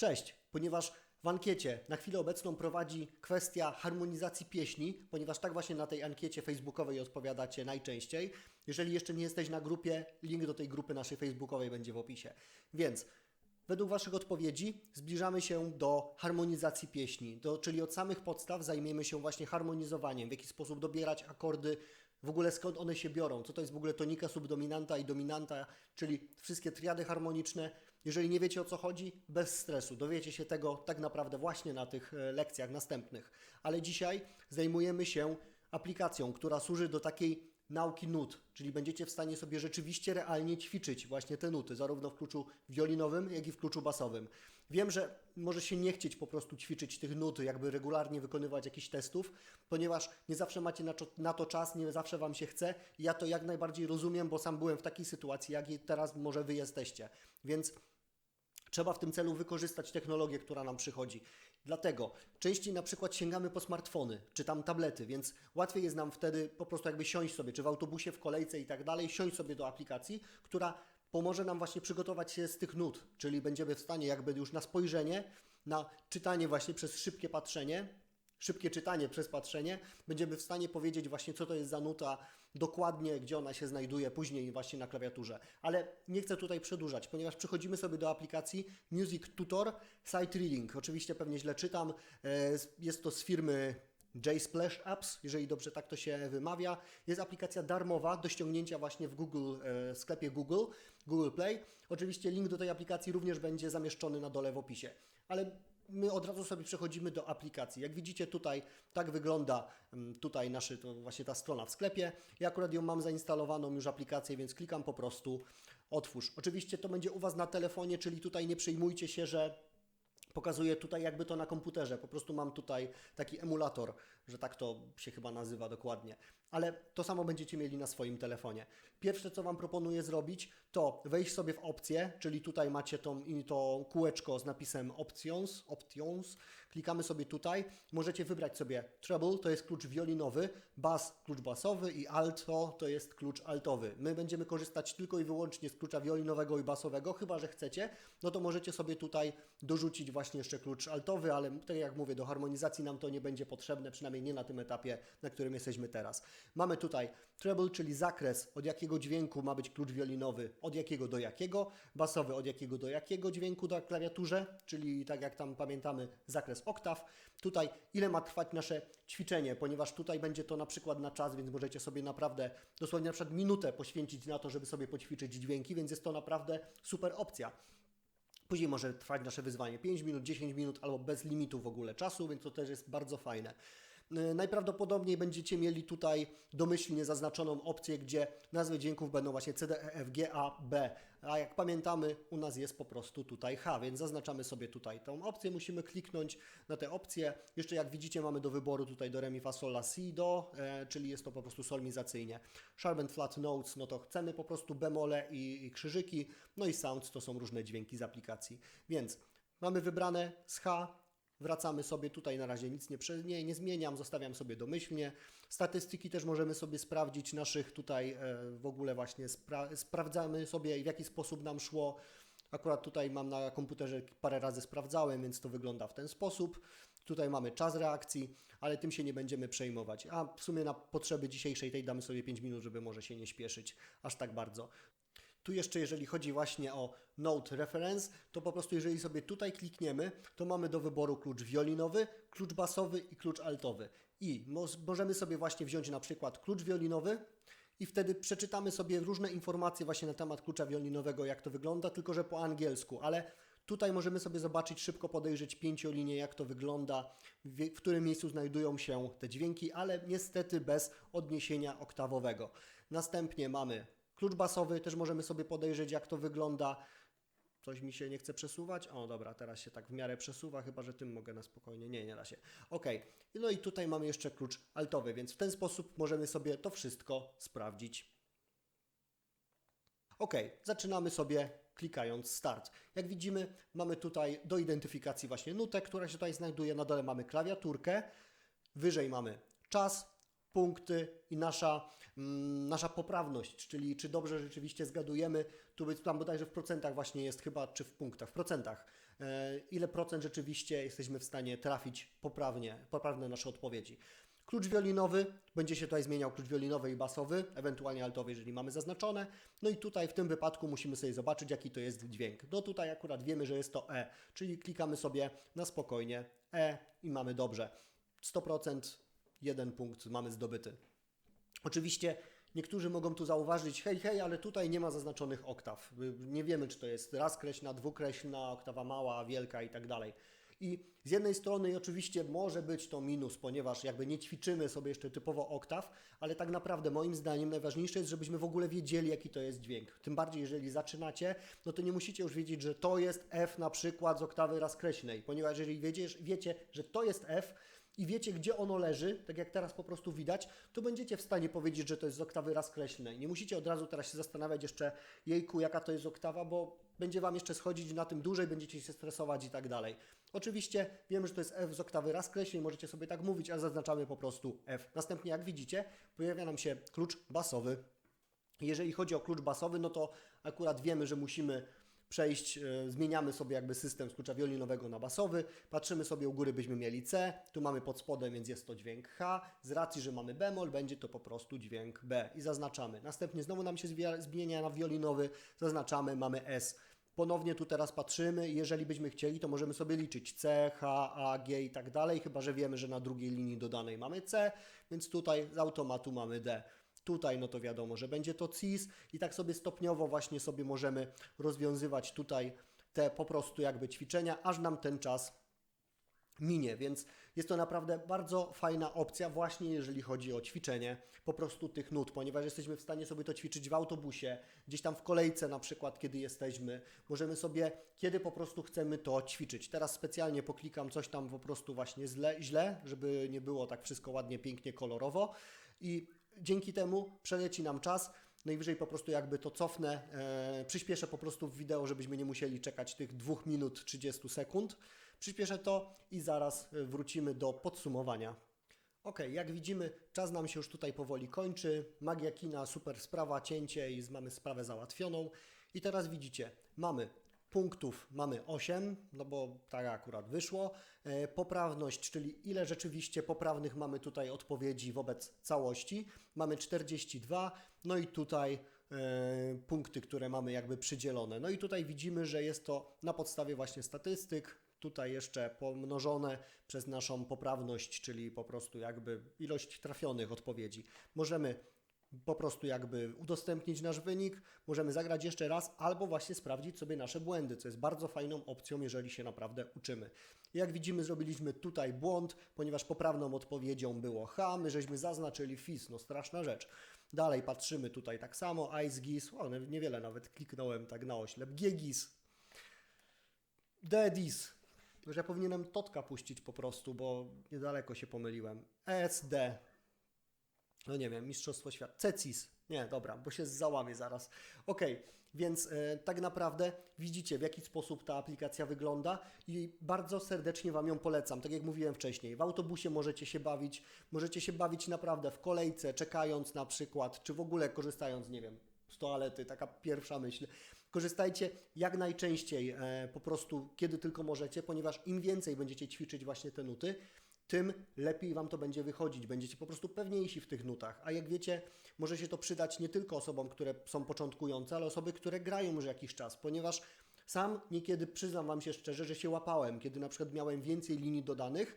Cześć, ponieważ w ankiecie na chwilę obecną prowadzi kwestia harmonizacji pieśni, ponieważ tak właśnie na tej ankiecie facebookowej odpowiadacie najczęściej. Jeżeli jeszcze nie jesteś na grupie, link do tej grupy naszej facebookowej będzie w opisie. Więc według Waszych odpowiedzi zbliżamy się do harmonizacji pieśni, do, czyli od samych podstaw zajmiemy się właśnie harmonizowaniem, w jaki sposób dobierać akordy, w ogóle skąd one się biorą, co to jest w ogóle tonika, subdominanta i dominanta, czyli wszystkie triady harmoniczne. Jeżeli nie wiecie o co chodzi, bez stresu, dowiecie się tego tak naprawdę właśnie na tych e, lekcjach następnych. Ale dzisiaj zajmujemy się aplikacją, która służy do takiej nauki nut, czyli będziecie w stanie sobie rzeczywiście realnie ćwiczyć właśnie te nuty, zarówno w kluczu wiolinowym, jak i w kluczu basowym. Wiem, że może się nie chcieć po prostu ćwiczyć tych nut, jakby regularnie wykonywać jakichś testów, ponieważ nie zawsze macie na to, czas, nie zawsze Wam się chce. Ja to jak najbardziej rozumiem, bo sam byłem w takiej sytuacji, jak i teraz może Wy jesteście. Więc Trzeba w tym celu wykorzystać technologię, która nam przychodzi. Dlatego częściej na przykład sięgamy po smartfony, czy tam tablety, więc łatwiej jest nam wtedy po prostu jakby siąść sobie, czy w autobusie, w kolejce i tak dalej, siąść sobie do aplikacji, która pomoże nam właśnie przygotować się z tych nut, czyli będziemy w stanie jakby już na spojrzenie, na czytanie właśnie przez szybkie patrzenie, szybkie czytanie przez patrzenie, będziemy w stanie powiedzieć właśnie, co to jest za nuta, dokładnie, gdzie ona się znajduje później właśnie na klawiaturze. Ale nie chcę tutaj przedłużać, ponieważ przechodzimy sobie do aplikacji Music Tutor Sight Reading. Oczywiście pewnie źle czytam, e, jest to z firmy JSplash Apps, jeżeli dobrze tak to się wymawia. Jest aplikacja darmowa do ściągnięcia właśnie w Google, e, sklepie Google, Google Play. Oczywiście link do tej aplikacji również będzie zamieszczony na dole w opisie. Ale my od razu sobie przechodzimy do aplikacji. Jak widzicie tutaj, tak wygląda mm, tutaj naszy, to właśnie ta strona w sklepie. Ja akurat ją mam zainstalowaną już aplikację, więc klikam po prostu otwórz. Oczywiście to będzie u Was na telefonie, czyli tutaj nie przejmujcie się, że Pokazuję tutaj jakby to na komputerze. Po prostu mam tutaj taki emulator, że tak to się chyba nazywa dokładnie. Ale to samo będziecie mieli na swoim telefonie. Pierwsze, co Wam proponuję zrobić, to wejść sobie w opcje, czyli tutaj macie tą, to kółeczko z napisem Options, Options. Klikamy sobie tutaj. Możecie wybrać sobie treble, to jest klucz wiolinowy, bass, klucz basowy i alto, to jest klucz altowy. My będziemy korzystać tylko i wyłącznie z klucza wiolinowego i basowego, chyba że chcecie, no to możecie sobie tutaj dorzucić właśnie jeszcze klucz altowy, ale tak jak mówię, do harmonizacji nam to nie będzie potrzebne, przynajmniej nie na tym etapie, na którym jesteśmy teraz. Mamy tutaj treble, czyli zakres, od jakiego dźwięku ma być klucz wiolinowy, od jakiego do jakiego, basowy, od jakiego do jakiego dźwięku na klawiaturze, czyli tak jak tam pamiętamy, zakres oktaw. Tutaj ile ma trwać nasze ćwiczenie, ponieważ tutaj będzie to na przykład na czas, więc możecie sobie naprawdę dosłownie na przykład minutę poświęcić na to, żeby sobie poćwiczyć dźwięki, więc jest to naprawdę super opcja. Później może trwać nasze wyzwanie 5 minut, 10 minut albo bez limitu w ogóle czasu, więc to też jest bardzo fajne. Y, najprawdopodobniej będziecie mieli tutaj domyślnie zaznaczoną opcję, gdzie nazwy dźwięków będą właśnie C, D, E, F, G, A, B. A jak pamiętamy, u nas jest po prostu tutaj H, więc zaznaczamy sobie tutaj tą opcję. Musimy kliknąć na tę opcję. Jeszcze jak widzicie, mamy do wyboru tutaj do Re, Mi, Fa, Sol, La, Si, Do, e, czyli jest to po prostu solmizacyjnie. Sharp and Flat Notes, no to chcemy po prostu bemole i, i krzyżyki. No i Sounds to są różne dźwięki z aplikacji. Więc mamy wybrane z H, Wracamy sobie tutaj, na razie nic nie, nie, nie zmieniam, zostawiam sobie domyślnie. Statystyki też możemy sobie sprawdzić naszych tutaj e, w ogóle właśnie spra sprawdzamy sobie w jaki sposób nam szło. Akurat tutaj mam na komputerze parę razy sprawdzałem, więc to wygląda w ten sposób. Tutaj mamy czas reakcji, ale tym się nie będziemy przejmować. A w sumie na potrzeby dzisiejszej tej damy sobie 5 minut, żeby może się nie śpieszyć aż tak bardzo. Tu jeszcze jeżeli chodzi właśnie o Note Reference, to po prostu jeżeli sobie tutaj klikniemy, to mamy do wyboru klucz wiolinowy, klucz basowy i klucz altowy. I możemy sobie właśnie wziąć na przykład klucz wiolinowy i wtedy przeczytamy sobie różne informacje właśnie na temat klucza wiolinowego, jak to wygląda, tylko że po angielsku, ale Tutaj możemy sobie zobaczyć, szybko podejrzeć pięciolinię, jak to wygląda, w, którym miejscu znajdują się te dźwięki, ale niestety bez odniesienia oktawowego. Następnie mamy Klucz basowy też możemy sobie podejrzeć, jak to wygląda. Coś mi się nie chce przesuwać. O, dobra, teraz się tak w miarę przesuwa, chyba że tym mogę na spokojnie. Nie, nie da się. Ok, no i tutaj mamy jeszcze klucz altowy, więc w ten sposób możemy sobie to wszystko sprawdzić. Ok, zaczynamy sobie klikając Start. Jak widzimy, mamy tutaj do identyfikacji właśnie nutę, która się tutaj znajduje. Na dole mamy klawiaturkę, wyżej mamy czas, punkty i nasza, mm, nasza poprawność, czyli czy dobrze rzeczywiście zgadujemy. Tu tam bodajże w procentach właśnie jest chyba, czy w punktach, w procentach e, ile procent rzeczywiście jesteśmy w stanie trafić poprawnie, poprawne nasze odpowiedzi. Klucz wiolinowy, będzie się tutaj zmieniał klucz wiolinowy i basowy, ewentualnie altowy, jeżeli mamy zaznaczone. No i tutaj w tym wypadku musimy sobie zobaczyć, jaki to jest dźwięk. No tutaj akurat wiemy, że jest to E, czyli klikamy sobie na spokojnie E i mamy dobrze. 100%, jeden punkt mamy zdobyty. Oczywiście niektórzy mogą tu zauważyć, hej, hej, ale tutaj nie ma zaznaczonych oktaw. Nie wiemy, czy to jest razkreślna, dwukreślna, oktawa mała, wielka i tak dalej. I z jednej strony oczywiście może być to minus, ponieważ jakby nie ćwiczymy sobie jeszcze typowo oktaw, ale tak naprawdę moim zdaniem najważniejsze jest, żebyśmy w ogóle wiedzieli, jaki to jest dźwięk. Tym bardziej, jeżeli zaczynacie, no to nie musicie już wiedzieć, że to jest F na przykład z oktawy razkreślnej, ponieważ jeżeli wiecie że to jest F, i wiecie, gdzie ono leży, tak jak teraz po prostu widać, to będziecie w stanie powiedzieć, że to jest z oktawy razkreślnej. Nie musicie od razu teraz się zastanawiać jeszcze, jejku, jaka to jest oktawa, bo będzie Wam jeszcze schodzić na tym dłużej, będziecie się stresować i tak dalej. Oczywiście wiemy, że to jest F z oktawy razkreślnej, możecie sobie tak mówić, a zaznaczamy po prostu F. Następnie, jak widzicie, pojawia nam się klucz basowy. Jeżeli chodzi o klucz basowy, no to akurat wiemy, że musimy przejść, e, zmieniamy sobie jakby system z klucza wiolinowego na basowy, patrzymy sobie u góry byśmy mieli C, tu mamy pod spodem, więc jest to dźwięk H, z racji, że mamy bemol, będzie to po prostu dźwięk B i zaznaczamy. Następnie znowu nam się zmienia na wiolinowy, zaznaczamy, mamy S. Ponownie tu teraz patrzymy, jeżeli byśmy chcieli, to możemy sobie liczyć C, H, A, G i tak dalej, chyba że wiemy, że na drugiej linii dodanej mamy C, więc tutaj z automatu mamy D. Tutaj no to wiadomo, że będzie to CIS i tak sobie stopniowo właśnie sobie możemy rozwiązywać tutaj te po prostu jakby ćwiczenia, aż nam ten czas minie, więc jest to naprawdę bardzo fajna opcja właśnie jeżeli chodzi o ćwiczenie po prostu tych nut, ponieważ jesteśmy w stanie sobie to ćwiczyć w autobusie, gdzieś tam w kolejce na przykład, kiedy jesteśmy, możemy sobie, kiedy po prostu chcemy to ćwiczyć. Teraz specjalnie poklikam coś tam po prostu właśnie źle, źle żeby nie było tak wszystko ładnie, pięknie, kolorowo. I dzięki temu przeleci nam czas, Najwyżej po prostu jakby to cofnę, e, przyspieszę po prostu w wideo, żebyśmy nie musieli czekać tych 2 minut 30 sekund. Przyspieszę to i zaraz e, wrócimy do podsumowania. Ok, jak widzimy, czas nam się już tutaj powoli kończy. Magia kina, super sprawa, cięcie i mamy sprawę załatwioną. I teraz widzicie, mamy punktów mamy 8, no bo tak akurat wyszło. E, poprawność, czyli ile rzeczywiście poprawnych mamy tutaj odpowiedzi wobec całości, mamy 42, no i tutaj e, punkty, które mamy jakby przydzielone. No i tutaj widzimy, że jest to na podstawie właśnie statystyk, tutaj jeszcze pomnożone przez naszą poprawność, czyli po prostu jakby ilość trafionych odpowiedzi. Możemy po prostu jakby udostępnić nasz wynik, możemy zagrać jeszcze raz albo właśnie sprawdzić sobie nasze błędy, co jest bardzo fajną opcją, jeżeli się naprawdę uczymy. Jak widzimy, zrobiliśmy tutaj błąd, ponieważ poprawną odpowiedzią było H, my żeśmy zaznaczyli FIS, no straszna rzecz. Dalej patrzymy tutaj tak samo, Ice Gis, o, niewiele nawet kliknąłem tak na oślep, Giegis, Dedis, że ja powinienem Totka puścić po prostu, bo niedaleko się pomyliłem, ESD, no nie wiem, Mistrzostwo Świata, CECIS, nie, dobra, bo się załamie zaraz. Ok, więc e, tak naprawdę widzicie, w jaki sposób ta aplikacja wygląda i bardzo serdecznie Wam ją polecam. Tak jak mówiłem wcześniej, w autobusie możecie się bawić, możecie się bawić naprawdę w kolejce, czekając na przykład, czy w ogóle korzystając, nie wiem, z toalety, taka pierwsza myśl. Korzystajcie jak najczęściej, e, po prostu kiedy tylko możecie, ponieważ im więcej będziecie ćwiczyć właśnie te nuty, tym lepiej Wam to będzie wychodzić. Będziecie po prostu pewniejsi w tych nutach. A jak wiecie, może się to przydać nie tylko osobom, które są początkujące, ale osoby, które grają już jakiś czas, ponieważ sam niekiedy przyznam Wam się szczerze, że się łapałem, kiedy na przykład miałem więcej linii dodanych,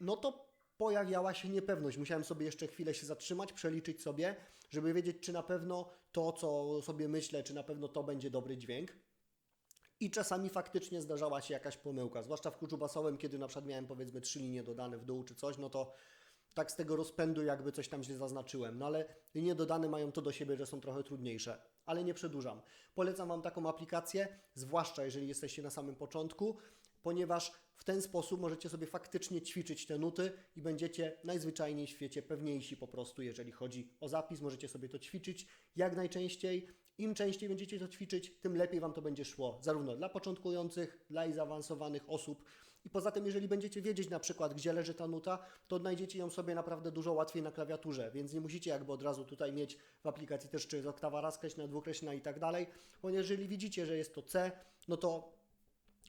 no to pojawiała się niepewność. Musiałem sobie jeszcze chwilę się zatrzymać, przeliczyć sobie, żeby wiedzieć, czy na pewno to, co sobie myślę, czy na pewno to będzie dobry dźwięk. I czasami faktycznie zdarzała się jakaś pomyłka, zwłaszcza w kluczu basowym, kiedy na przykład miałem powiedzmy trzy linie dodane w dół czy coś, no to tak z tego rozpędu jakby coś tam źle zaznaczyłem. No ale linie dodane mają to do siebie, że są trochę trudniejsze. Ale nie przedłużam. Polecam Wam taką aplikację, zwłaszcza jeżeli jesteście na samym początku, ponieważ w ten sposób możecie sobie faktycznie ćwiczyć te nuty i będziecie najzwyczajniej w świecie pewniejsi po prostu, jeżeli chodzi o zapis. Możecie sobie to ćwiczyć jak najczęściej. Im częściej będziecie to ćwiczyć, tym lepiej Wam to będzie szło, zarówno dla początkujących, dla i zaawansowanych osób. I poza tym, jeżeli będziecie wiedzieć na przykład, gdzie leży ta nuta, to odnajdziecie ją sobie naprawdę dużo łatwiej na klawiaturze, więc nie musicie jakby od razu tutaj mieć w aplikacji też czy oktawa razkreślna, dwukreślna i tak dalej, bo jeżeli widzicie, że jest to C, no to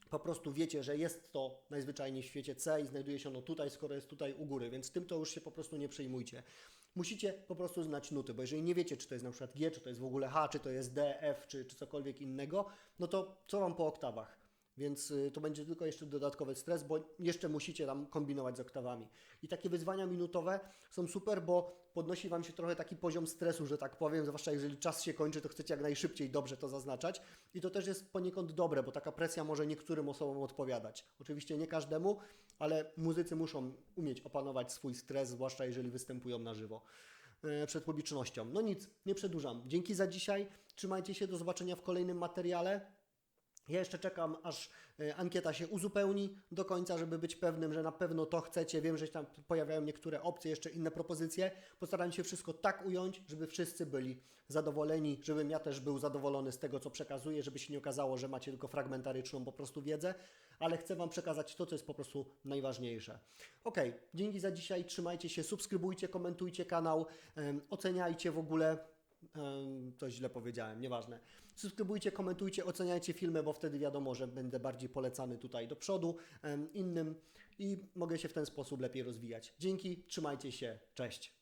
po prostu wiecie, że jest to najzwyczajniej w świecie C i znajduje się ono tutaj, skoro jest tutaj u góry, więc tym to już się po prostu nie przejmujcie. Musicie po prostu znać nuty, bo jeżeli nie wiecie, czy to jest na przykład G, czy to jest w ogóle H, czy to jest D, F, czy, czy cokolwiek innego, no to co Wam po oktawach? Więc y, to będzie tylko jeszcze dodatkowy stres, bo jeszcze musicie tam kombinować z oktawami. I takie wyzwania minutowe są super, bo podnosi Wam się trochę taki poziom stresu, że tak powiem, zwłaszcza jeżeli czas się kończy, to chcecie jak najszybciej dobrze to zaznaczać. I to też jest poniekąd dobre, bo taka presja może niektórym osobom odpowiadać. Oczywiście nie każdemu, ale muzycy muszą umieć opanować swój stres, zwłaszcza jeżeli występują na żywo e, przed publicznością. No nic, nie przedłużam. Dzięki za dzisiaj. Trzymajcie się, do zobaczenia w kolejnym materiale. Ja jeszcze czekam, aż e, ankieta się uzupełni do końca, żeby być pewnym, że na pewno to chcecie. Wiem, że się tam pojawiają niektóre opcje, jeszcze inne propozycje. Postaram się wszystko tak ująć, żeby wszyscy byli zadowoleni, żebym ja też był zadowolony z tego, co przekazuję, żeby się nie okazało, że macie tylko fragmentaryczną po prostu wiedzę, ale chcę Wam przekazać to, co jest po prostu najważniejsze. Ok, dzięki za dzisiaj, trzymajcie się, subskrybujcie, komentujcie kanał, oceniajcie w ogóle To źle powiedziałem, nieważne. Subskrybujcie, komentujcie, oceniajcie filmy, bo wtedy wiadomo, że będę bardziej polecany tutaj do przodu innym i mogę się w ten sposób lepiej rozwijać. Dzięki, trzymajcie się, cześć.